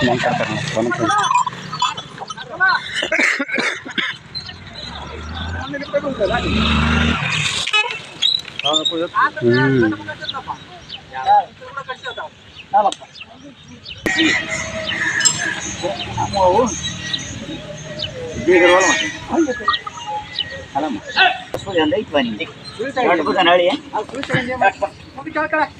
diangkat karena Halo, Mas. Halo, Mas. Halo, Mas. Halo, Mas. Halo, Mas. Halo, Mas. Halo, Mas. Halo, Mas. Halo, Mas. Halo, Mas. Halo, Mas. Halo, Mas. Halo, Mas. Halo, Mas.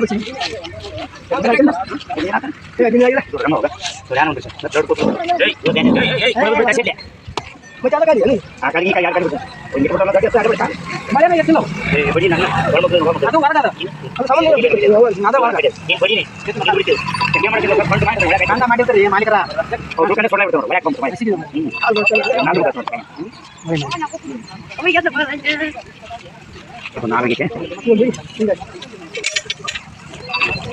ಬರ್ತೀನಿ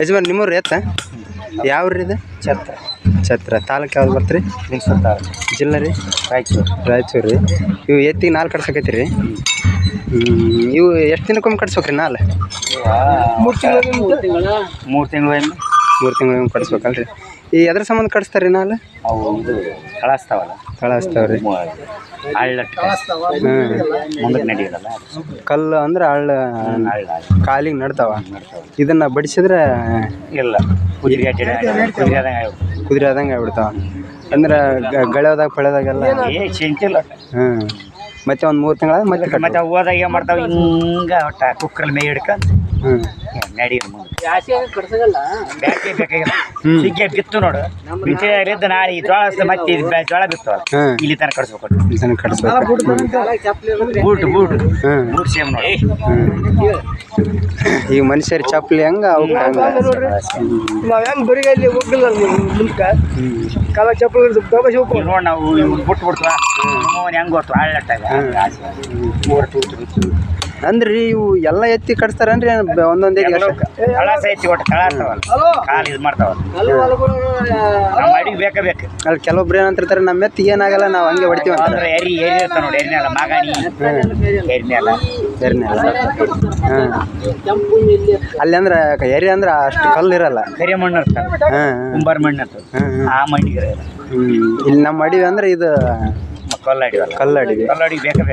ಯಜಮಾನ್ ನಿಮ್ಮೂರು ಎತ್ತ? ಯಾವ ರೀ ಇದು? ಛತ್ರ. ಛತ್ರ. ತಾಲೂಕು ಯಾವ್ದು ಬರ್ತೀರಿ? ಜಿಲ್ಲೆ ರೀ? ರಾಯಚೂರು. ರಾಯಚೂರು ರೀ. ಇವು ಎತ್ತಿಗೆ ನಾಲ್ಕು ಕಟ್ಸಕೈತಿ ರೀ ಇವು ಎಷ್ಟು ದಿನಕ್ಕೊಮ್ಮೆ ಕಡ್ಸ್ಬೇಕ್ರಿ ನಾಲ್? ಮೂರು ತಿಂಗಳು ಮೂರು ತಿಂಗಳು ಮೂರು ತಿಂಗಳು ಕಡ್ಸ್ಬೇಕಲ್ರಿ ಈ ಎದ್ರ ಸಂಬಂಧ ಕಡಿಸ್ತಾರೆ ನಾಲ್ ಅವು ಇದು ಕಳಿಸ್ತಾವಲ್ಲ. ಕಳಿಸ್ತಾವ ರೀ ಹಳ್ಳ ಹ್ಞೂ ಮುಂದಕ್ಕೆ ನಡೆಯೋದಲ್ಲ ಕಲ್ಲು ಅಂದ್ರೆ ಹಳ್ಳ ಕಾಲಿಗೆ ನಡ್ತಾವ? ಇದನ್ನ ಬಡಿಸಿದ್ರೆ ಇಲ್ಲ. ಕುದುರೆ ಕುದುರೆ ಆದಂಗೆ ಕುದುರೆ ಆದಂಗೆ ಆಗ್ಬಿಡ್ತಾವ. ಅಂದ್ರೆ ಗಳೋದಾಗ ಪಳೆದಾಗೆಲ್ಲ? ಚಿಂತಿಲ್ಲ ಹ್ಞೂ ಮತ್ತೆ ಒಂದು ಮೂರು ತಿಂಗಳ ಮತ್ತೆ ಮತ್ತೆ ಹೋದಾಗ ಏನು ಮಾಡ್ತಾವೆ? ಹಿಂಗೆ ಒಟ್ಟ ಕುಕ್ಕರಲ್ಲಿ ಮೇ ಹಿಡ್ಕೊಂಡು ಸಿಗ್ಗೆ ಬಿತ್ತು ನೋಡು. ಬಿತ್ತಿದ್ದು ನಾಳೆ ಈ ಜೋಳ ಮತ್ತೆ ಜೋಳ ಬಿತ್ತು. ಇಲ್ಲಿ ತನಕ ಇದನ್ನು ಕಟ್ಸ್ಬೇಕು. Boot boot boot. ಸೇಮ್ ನೋಡಿ. ಈಗ ಮನುಷ್ಯರ ಚಪ್ಪಲಿ ಹೆಂಗ ಹಂಗ. ನಾವ್ ಹೆಂಗ್ ಬರಿಗಲ್ಲಿ ಹೋಗಿಲ್ಲ ಮುಂದಕ್ಕೆ ಕಾಲ ಚಪ್ಪಲ್ ನೋಡಿ ನಾವು ಬಿಟ್ಟು ಬಿಡ್ತೀವ ಹೆಂಗ್ ಗೊತ್ತು ಹಳ್ಳಟ್ಟಾಗ ಮೂರು ಅಂದ್ರೆ ಇವು ಎಲ್ಲ ಎತ್ತಿ ಕಟ್ಸ್ತಾರನ್ರಿ ಒಂದೊಂದೇ ಒಟ್ಟು ಕಾಲು ಇದು ನಮ್ಮ ಅಡಿಗೆ ಬೇಕೇ ಬೇಕು. ಅಲ್ಲಿ ಕೆಲವೊಬ್ರು ಏನಂತಿರ್ತಾರೆ ನಮ್ಮ ಎತ್ತಿ ಏನಾಗಲ್ಲ ನಾವು ಹಂಗೆ ಹೊಡಿತೀವಿ ಅಂತ. ಅಂದ್ರೆ ಎರಿ ಎರಿ ಇರ್ತಾವ ನೋಡಿ ಎರಿನೆಲ್ಲ ಮಾಗಾಣಿ. ಎರಿನೆಲ್ಲ ಹಾಂ ಅಲ್ಲಿ. ಅಂದ್ರೆ ಎರಿ ಅಂದ್ರೆ ಅಷ್ಟು ಕಲ್ಲು ಇರಲ್ಲ. ಕರಿ ಮಣ್ಣು ಇರ್ತಾವೆ. ಕುಂಬಾರ ಮಣ್ಣು ಇರ್ತದೆ ಆ ಮಣ್ಣಿಗೆ ಇಲ್ಲಿ ನಮ್ಮ ಅಡಿವಿ ಅಂದ್ರೆ ಇದು ಕಲ್ಲು ಕಲ್ಲಾಡಿ ಕಲ್ಲಾಡಿ ಬೇಕಾ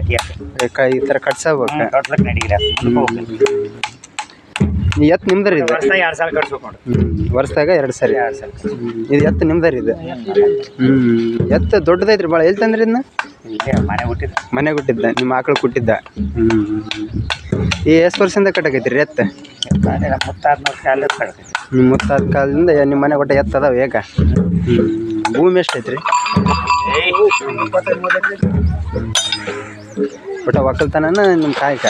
ಬೇಕಾ ಈ ಥರ ಕಟ್ಸಬೇಕು ಕಟ್ಲಕ್ಕೆ ಎತ್ತು ನಿಮ್ದರಿ ಇದು? ವರ್ಷ ಎರಡು ಸಾಲ ಕಟ್ಸ್ಬೇಕು ನೋಡಿ. ವರ್ಷದಾಗ ಎರಡು ಸರಿ. ಎರಡು ಸರಿ. ಇದು ಎತ್ತು ನಿಮ್ದರಿ ಇದು? ಹ್ಞೂ ಎತ್ತು ದೊಡ್ಡದೈತ್ರಿ ಭಾಳ ಎಲ್ಲಿ ತಂದ್ರಿ ಇದನ್ನ? ಇಲ್ಲೇ ಮನೆ ಹುಟ್ಟಿದ್ದು. ಮನೆ ಕೊಟ್ಟಿದ್ದ ನಿಮ್ಮ ಆಕಳು ಕೊಟ್ಟಿದ್ದ ಹ್ಞೂ ಈ ಎಷ್ಟು ವರ್ಷದಿಂದ ಕಟ್ಟಾಕೈತ್ರಿ ಎತ್ತ? ಮುತ್ತಾದ್ನೂರು ಕಾಲ ನಿಮ್ಮ ಮುತ್ತಾದ ಕಾಲದಿಂದ ನಿಮ್ಮ ಮನೆ ಕೊಟ್ಟ ಎತ್ತ ಅದಾವ ಈಗ? ಹ್ಞೂ ಭೂಮಿ ಎಷ್ಟೈತ್ರಿ? ಒಟ್ಟ ಒಕ್ಕಲ್ತನನ ನಿಮ್ಮ ಕಾಯಕ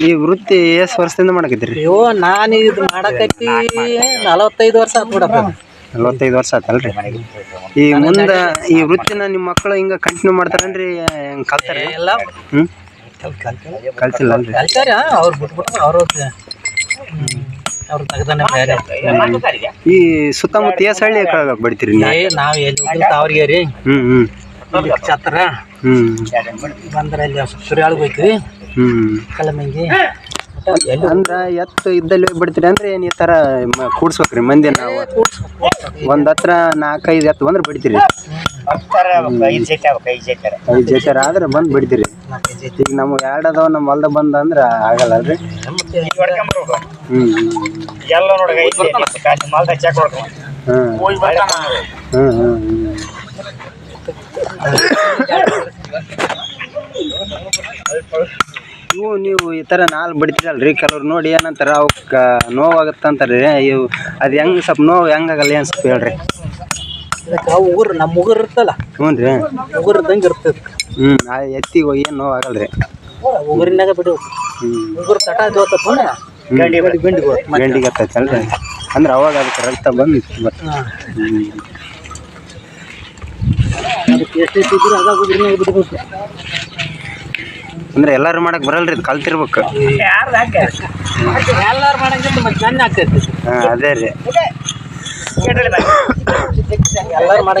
ಈ ವೃತ್ತಿ ಎಷ್ಟು ವರ್ಷದಿಂದ ಮಾಡಕೈತ್ರಿ ಅಯ್ಯೋ ನಾನು ಇದು ಮಾಡಕತ್ತಿ ನಲವತ್ತೈದು ವರ್ಷ ಆತ್ ಬಿಡಪ್ಪ. ನಲ್ವತ್ತೈದು ವರ್ಷ ಆತಲ್ರಿ. ಈ ಮುಂದೆ ಈ ವೃತ್ತಿನ ನಿಮ್ಮ ಮಕ್ಕಳು ಹಿಂಗೆ ಕಂಟಿನ್ಯೂ ಮಾಡ್ತಾರನ್ರಿ ಹೆಂಗೆ ಕಲ್ತಾರೆ ಎಲ್ಲ ಹ್ಞೂ ಕಲ್ತಿಲ್ಲ ಅಲ್ರಿ ಕಲ್ತಾರ ಅವ್ರು ಬಿಟ್ಬಿಟ್ಟು ಅವರು ಅವ್ರು ಈ ಸುತ್ತಮುತ್ತ ಎಸ್ ಹಳ್ಳಿ ಕಳ್ಬೇಕು ಬಿಡ್ತೀರಿ ನೀವು? ಹ್ಮ್ ಹ್ಮ್ ಎಲ್ಲಿ ಹ್ಮ್ ತಾವ್ರಿಗೆ ರೀ. ಹ್ಞೂ ಹ್ಞೂ ಛತ್ರ ಹ್ಞೂ ಬಂದ್ರೆ ಅಲ್ಲಿ ಸುರ್ಯಾಳಿಗೆ ಹೋಯ್ತೀವಿ ಹ್ಞೂ ಕಲ್ಲಮಂಗಿ ಅಂದ್ರೆ ಎತ್ತು ಇದ್ದಲ್ಲಿ ಹೋಗಿ ಬಿಡ್ತೀರಿ ಅಂದ್ರೆ ಏನ್ ಈ ತರ ಮ- ಕೂಡ್ಸ್ಬೇಕ್ರಿ ಮಂದಿ ನಾವು. ಒಂದ್ ಹತ್ರ ನಾಲ್ಕೈದು ಎತ್ತು ಬಂದ್ರೆ ಬಿಡ್ತೀರಿ. ಬರ್ತಾರ ಐದು ಜೊತೆ ಆಗ್ಬೇಕು ಐದು ಜೊತೆ ಐದು ಜೊತೆ ಆದ್ರೆ ಬಂದು ಬಿಡ್ತೀರಿ. ಈಗ ನಮ್ಗೆ ಎರಡು ಅದಾವ ನಮ್ಮ ಹ್ಮ್ ಬಂದ ಅಂದ್ರೆ ಆಗಲ್ಲ ಹ್ಮ್ ಈಗ ಹೊಡ್ಕೊಂಬರ್ಬೇಕು ಹ್ಮ್ ಎಲ್ಲ ನೋಡ್ರಿ ಐದು ಜೊತೆ ಹ್ಮ್ ಹ್ಮ್ ಚೆಕ್ ಹೊಡ್ಕೊಂಡು ಹ್ಮ್. ಹ್ಮ್ ಹ್ಮ್ ಹ್ಮ್ ಹ್ಮ್. ಹ್ಞೂ ಇವು ನೀವು ಈ ಥರ ನಾಲ್ ಬಿಡ್ತೀರಲ್ರಿ? ಕೆಲವ್ರು ನೋಡಿ ಏನಂತಾರೆ ಅವಕ್ಕೆ ನೋವಾಗುತ್ತಂತಾರೆ ಇವು ಅದು ಹೆಂಗೆ ಸ್ವಲ್ಪ ನೋವು ಹೆಂಗಾಗಲ್ಲ ಏನು ಸ್ವಲ್ಪ ಹೇಳ್ರಿ. ಇದಕ್ಕೆ ಉಗುರು ನಮ್ಮ ಉಗುರು ಇರ್ತಲ್ಲ. ಹ್ಞೂ ರೀ ಉಗುರು ಇದ್ದಂಗೆ ಇರ್ತದೆ ಹ್ಞೂ ಆ ಎತ್ತಿಗೆ ಏನು ನೋವು ಆಗಲ್ಲ ರೀ ಉಗುರಿನಾಗ ಬಿಡು ಉಗುರು ತಟ ಜೋತಪ್ಪ ಗಂಡಿ ಹತ್ತೈತಲ್ರಿ. ಅಂದ್ರೆ ಅವಾಗ ಅದಕ್ಕೆ ರಕ್ತ ಬಂದು ಅದಕ್ಕೆ ಎಷ್ಟು ಇದ್ರು ಅದಾಗ ಉಗುರಿನಾಗ ಬಿಡ್ಬೇಕು. ಅಂದ್ರೆ ಎಲ್ಲರೂ ಮಾಡಕ್ಕೆ ಬರಲ್ರಿ ಇದು ಕಲ್ತಿರ್ಬೇಕು. ಹಾಂ ಅದೇ ರೀ. ಎಲ್ಲಾರು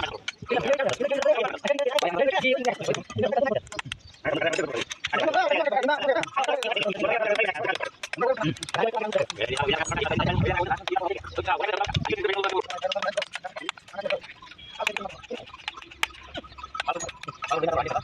Gracias.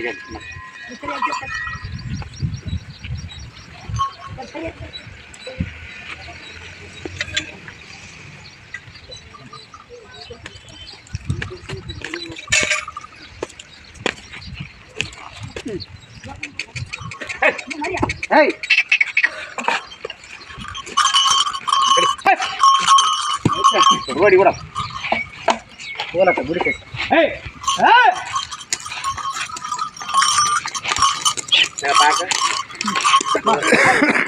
Hey! Hey! Hey! Hey! 那个八个。